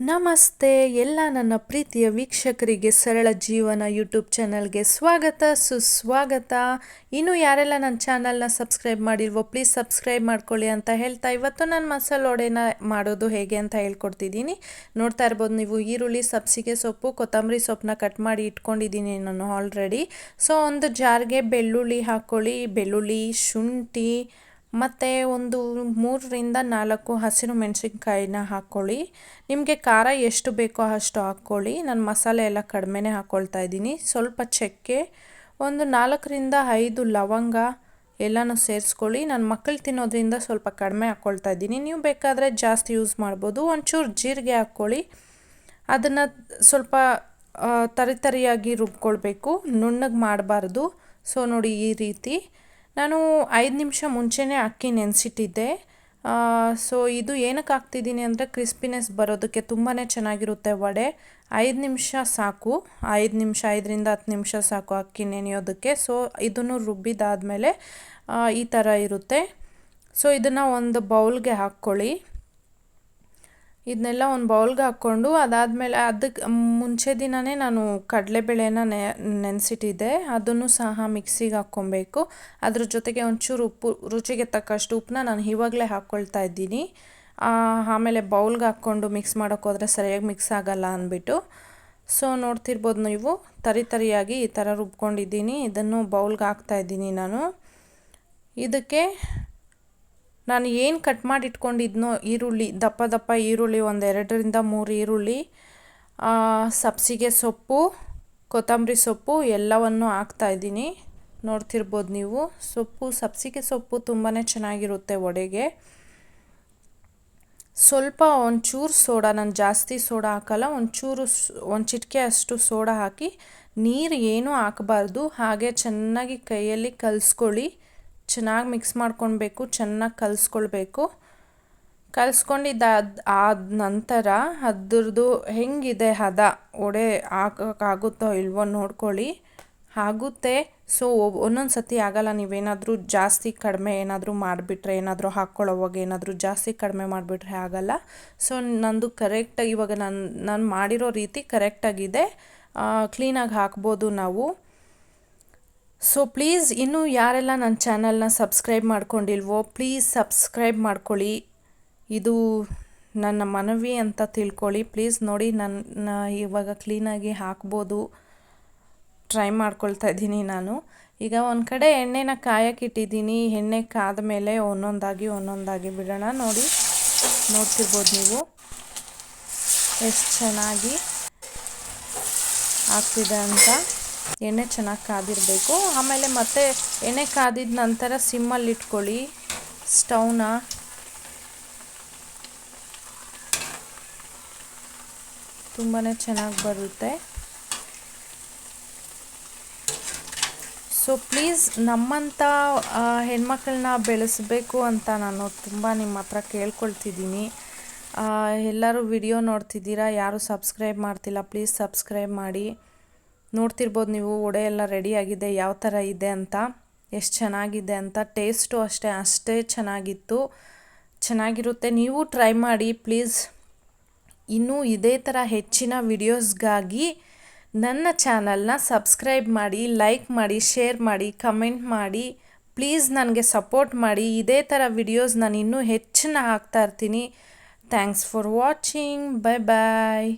ನಮಸ್ತೆ, ಎಲ್ಲ ನನ್ನ ಪ್ರೀತಿಯ ವೀಕ್ಷಕರಿಗೆ ಸರಳ ಜೀವನ ಯೂಟ್ಯೂಬ್ ಚಾನಲ್ಗೆ ಸ್ವಾಗತ, ಸುಸ್ವಾಗತ. ಇನ್ನು ಯಾರೆಲ್ಲ ನನ್ನ ಚಾನಲ್ನ ಸಬ್ಸ್ಕ್ರೈಬ್ ಮಾಡಿಲ್ವೋ, ಪ್ಲೀಸ್ ಸಬ್ಸ್ಕ್ರೈಬ್ ಮಾಡ್ಕೊಳ್ಳಿ ಅಂತ ಹೇಳ್ತಾ ಇವತ್ತು ನಾನು ಮಸಾಲೆ ವಡೆನ ಮಾಡೋದು ಹೇಗೆ ಅಂತ ಹೇಳ್ಕೊಡ್ತಿದ್ದೀನಿ. ನೋಡ್ತಾ ಇರ್ಬೋದು, ನೀವು ಈರುಳ್ಳಿ, ಸಬ್ಸಿಗೆ ಸೊಪ್ಪು, ಕೊತ್ತಂಬರಿ ಸೊಪ್ಪನ್ನ ಕಟ್ ಮಾಡಿ ಇಟ್ಕೊಂಡಿದ್ದೀನಿ ನಾನು ಆಲ್ರೆಡಿ ಸೊ ಒಂದು ಜಾರ್ಗೆ ಬೆಳ್ಳುಳ್ಳಿ ಹಾಕ್ಕೊಳ್ಳಿ. ಬೆಳ್ಳುಳ್ಳಿ, ಶುಂಠಿ ಮತ್ತು ಒಂದು ಮೂರರಿಂದ ನಾಲ್ಕು ಹಸಿರು ಮೆಣಸಿನ್ಕಾಯಿನ ಹಾಕ್ಕೊಳ್ಳಿ ನಿಮಗೆ ಖಾರ ಎಷ್ಟು ಬೇಕೋ ಅಷ್ಟು ಹಾಕ್ಕೊಳ್ಳಿ ನಾನು ಮಸಾಲೆ ಎಲ್ಲ ಕಡಿಮೆನೇ ಹಾಕ್ಕೊಳ್ತಾ ಇದ್ದೀನಿ. ಸ್ವಲ್ಪ ಚಕ್ಕೆ, ಒಂದು ನಾಲ್ಕರಿಂದ ಐದು ಲವಂಗ ಎಲ್ಲನೂ ಸೇರಿಸ್ಕೊಳ್ಳಿ. ನನ್ನ ಮಕ್ಕಳು ತಿನ್ನೋದ್ರಿಂದ ಸ್ವಲ್ಪ ಕಡಿಮೆ ಹಾಕ್ಕೊಳ್ತಾ ಇದ್ದೀನಿ. ನೀವು ಬೇಕಾದರೆ ಜಾಸ್ತಿ ಯೂಸ್ ಮಾಡ್ಬೋದು. ಒಂಚೂರು ಜೀರಿಗೆ ಹಾಕ್ಕೊಳ್ಳಿ ಅದನ್ನು ಸ್ವಲ್ಪ ತರಿತರಿಯಾಗಿ ರುಬ್ಕೊಳ್ಬೇಕು. ನುಣ್ಣಗೆ ಮಾಡಬಾರ್ದು. ಸೊ, ನೋಡಿ ಈ ರೀತಿ. ನಾನು ಐದು ನಿಮಿಷ ಮುಂಚೆನೇ ಅಕ್ಕಿ ನೆನೆಸಿಟ್ಟಿದ್ದೆ. ಸೊ ಇದು ಏನಕ್ಕೆ ಹಾಕ್ತಿದ್ದೀನಿ ಅಂದರೆ ಕ್ರಿಸ್ಪಿನೆಸ್ ಬರೋದಕ್ಕೆ ತುಂಬಾ ಚೆನ್ನಾಗಿರುತ್ತೆ ವಡೆ. ಐದು ನಿಮಿಷ ಸಾಕು. ಐದು ನಿಮಿಷ, ಐದರಿಂದ ಹತ್ತು ನಿಮಿಷ ಸಾಕು ಅಕ್ಕಿ ನೆನೆಯೋದಕ್ಕೆ. ಸೊ ಇದನ್ನು ರುಬ್ಬಿದಾದಮೇಲೆ ಈ ಥರ ಇರುತ್ತೆ. ಸೊ ಇದನ್ನು ಒಂದು ಬೌಲ್ಗೆ ಹಾಕ್ಕೊಳ್ಳಿ. ಇದನ್ನೆಲ್ಲ ಒಂದು ಬೌಲ್ಗೆ ಹಾಕ್ಕೊಂಡು ಅದಾದಮೇಲೆ ಅದಕ್ಕೆ ಮುಂಚೆ ದಿನವೇ ನಾನು ಕಡಲೆಬೇಳೆನ ನೆನೆಸಿಟ್ಟಿದ್ದೆ. ಅದನ್ನು ಸಹ ಮಿಕ್ಸಿಗೆ ಹಾಕ್ಕೊಬೇಕು. ಅದ್ರ ಜೊತೆಗೆ ಒಂಚೂರು ಉಪ್ಪು, ರುಚಿಗೆ ತಕ್ಕಷ್ಟು ಉಪ್ಪನ್ನ ನಾನು ಇವಾಗಲೇ ಹಾಕ್ಕೊಳ್ತಾ ಇದ್ದೀನಿ. ಆಮೇಲೆ ಬೌಲ್ಗೆ ಹಾಕ್ಕೊಂಡು ಮಿಕ್ಸ್ ಮಾಡೋಕ್ಕೋದ್ರೆ ಸರಿಯಾಗಿ ಮಿಕ್ಸ್ ಆಗಲ್ಲ ಅಂದ್ಬಿಟ್ಟು. ಸೊ, ನೋಡ್ತಿರ್ಬೋದು ನೀವು, ತರಿ ತರಿಯಾಗಿ ಈ ಥರ ರುಬ್ಕೊಂಡಿದ್ದೀನಿ. ಇದನ್ನು ಬೌಲ್ಗೆ ಹಾಕ್ತಾಯಿದ್ದೀನಿ ನಾನು. ಇದಕ್ಕೆ ನಾನು ಏನು ಕಟ್ ಮಾಡಿ ಇಟ್ಕೊಂಡಿದ್ನೋ ಈರುಳ್ಳಿ, ದಪ್ಪ ದಪ್ಪ ಈರುಳ್ಳಿ ಒಂದು ಎರಡರಿಂದ ಮೂರು ಈರುಳ್ಳಿ ಸಬ್ಸಿಗೆ ಸೊಪ್ಪು, ಕೊತ್ತಂಬರಿ ಸೊಪ್ಪು ಎಲ್ಲವನ್ನು ಹಾಕ್ತಾಯಿದ್ದೀನಿ ನೋಡ್ತಿರ್ಬೋದು ನೀವು. ಸೊಪ್ಪು, ಸಬ್ಸಿಗೆ ಸೊಪ್ಪು ತುಂಬಾ ಚೆನ್ನಾಗಿರುತ್ತೆ ವಡೆಗೆ ಸ್ವಲ್ಪ ಒಂಚೂರು ಸೋಡಾ, ನಾನು ಜಾಸ್ತಿ ಸೋಡಾ ಹಾಕಲ್ಲ, ಒಂಚೂರು ಒಂದು ಚಿಟಿಕೆ ಅಷ್ಟು ಸೋಡಾ ಹಾಕಿ, ನೀರು ಏನೂ ಹಾಕಬಾರ್ದು, ಹಾಗೆ ಚೆನ್ನಾಗಿ ಕೈಯಲ್ಲಿ ಕಲಿಸ್ಕೊಳ್ಳಿ. ಚೆನ್ನಾಗಿ ಮಿಕ್ಸ್ ಮಾಡ್ಕೊಳ್ಬೇಕು ಚೆನ್ನಾಗಿ ಕಲಿಸ್ಕೊಳ್ಬೇಕು. ಕಲಿಸ್ಕೊಂಡಿದ್ದಾದ ಆದ ನಂತರ ಅದ್ರದ್ದು ಹೆಂಗಿದೆ ಹದ, ಒಡೆ ಹಾಕೋಕ್ಕಾಗುತ್ತೋ ಇಲ್ವೋ ನೋಡ್ಕೊಳ್ಳಿ. ಆಗುತ್ತೆ. ಸೊ ಒಂದೊಂದು ಸತಿ ಆಗಲ್ಲ, ನೀವೇನಾದರೂ ಜಾಸ್ತಿ ಕಡಿಮೆ ಏನಾದರೂ ಮಾಡಿಬಿಟ್ರೆ, ಏನಾದರೂ ಹಾಕ್ಕೊಳ್ಳೋವಾಗ ಏನಾದರೂ ಜಾಸ್ತಿ ಕಡಿಮೆ ಮಾಡಿಬಿಟ್ರೆ ಆಗಲ್ಲ. ಸೊ ನಂದು ಕರೆಕ್ಟಾಗಿ ಇವಾಗ ನಾನು ನಾನು ಮಾಡಿರೋ ರೀತಿ ಕರೆಕ್ಟಾಗಿದೆ ಕ್ಲೀನಾಗಿ ಹಾಕ್ಬೋದು ನಾವು. ಸೊ ಪ್ಲೀಸ್ ಇನ್ನೂ ಯಾರೆಲ್ಲ ನನ್ನ ಚಾನಲ್ನ ಸಬ್ಸ್ಕ್ರೈಬ್ ಮಾಡ್ಕೊಂಡಿಲ್ವೋ ಪ್ಲೀಸ್ ಸಬ್ಸ್ಕ್ರೈಬ್ ಮಾಡ್ಕೊಳ್ಳಿ. ಇದು ನನ್ನ ಮನವಿ ಅಂತ ತಿಳ್ಕೊಳ್ಳಿ. ಪ್ಲೀಸ್ ನೋಡಿ ನನ್ನ ಇವಾಗ ಕ್ಲೀನಾಗಿ ಹಾಕ್ಬೋದು. ಟ್ರೈ ಮಾಡ್ಕೊಳ್ತಾ ಇದ್ದೀನಿ ನಾನು. ಈಗ ಒಂದು ಕಡೆ ಎಣ್ಣೆನ ಕಾಯಕ್ಕಿಟ್ಟಿದ್ದೀನಿ ಎಣ್ಣೆ ಕಾದ ಮೇಲೆ ಒಂದೊಂದಾಗಿ ಒಂದೊಂದಾಗಿ ಬಿಡೋಣ. ನೋಡಿ, ನೋಡ್ತಿರ್ಬೋದು ನೀವು. ಎಷ್ಟು ಚೆನ್ನಾಗಿ ಆಗ್ತಿದೆ ಅಂತ. ಎಣ್ಣೆ ಚೆನ್ನಾಗಿ ಕಾದಿರಬೇಕು. ಆಮೇಲೆ ಮತ್ತೆ ಎಣ್ಣೆ ಕಾದಿದ ನಂತರ ಸಿಮ್ಮಲ್ಲಿ ಇಟ್ಕೊಳ್ಳಿ. ಸ್ಟೌನ ತುಂಬಾ ಚೆನ್ನಾಗಿ ಬರುತ್ತೆ. ಸೊ, ಪ್ಲೀಸ್ ನಮ್ಮಂಥ ಹೆಣ್ಮಕ್ಳನ್ನ ಬೆಳೆಸಬೇಕು ಅಂತ ನಾನು ತುಂಬ ನಿಮ್ಮ ಹತ್ರ ಕೇಳ್ಕೊಳ್ತಿದ್ದೀನಿ. ಎಲ್ಲರೂ ವಿಡಿಯೋ ನೋಡ್ತಿದ್ದೀರಾ? ಯಾರು ಸಬ್ಸ್ಕ್ರೈಬ್ ಮಾಡ್ತಿಲ್ಲ, ಪ್ಲೀಸ್ ಸಬ್ಸ್ಕ್ರೈಬ್ ಮಾಡಿ. ನೋಡ್ತಿರ್ಬೋದು ನೀವು, ವಡೆ ಎಲ್ಲ ರೆಡಿಯಾಗಿದೆ ಯಾವ ಥರ ಇದೆ ಅಂತ, ಎಷ್ಟು ಚೆನ್ನಾಗಿದೆ ಅಂತ ಟೇಸ್ಟು ಅಷ್ಟೇ ಅಷ್ಟೇ ಚೆನ್ನಾಗಿತ್ತು. ಚೆನ್ನಾಗಿರುತ್ತೆ. ನೀವು ಟ್ರೈ ಮಾಡಿ ಪ್ಲೀಸ್ ಇನ್ನೂ ಇದೇ ಥರ ಹೆಚ್ಚಿನ ವಿಡಿಯೋಸ್ಗಾಗಿ ನನ್ನ ಚಾನಲ್ನ ಸಬ್ಸ್ಕ್ರೈಬ್ ಮಾಡಿ ಲೈಕ್ ಮಾಡಿ ಶೇರ್ ಮಾಡಿ ಕಮೆಂಟ್ ಮಾಡಿ. ಪ್ಲೀಸ್ ನನಗೆ ಸಪೋರ್ಟ್ ಮಾಡಿ. ಇದೇ ಥರ ವಿಡಿಯೋಸ್ ನಾನು ಇನ್ನೂ ಹೆಚ್ಚಿನ ಹಾಕ್ತಾ ಇರ್ತೀನಿ. Thanks for watching bye bye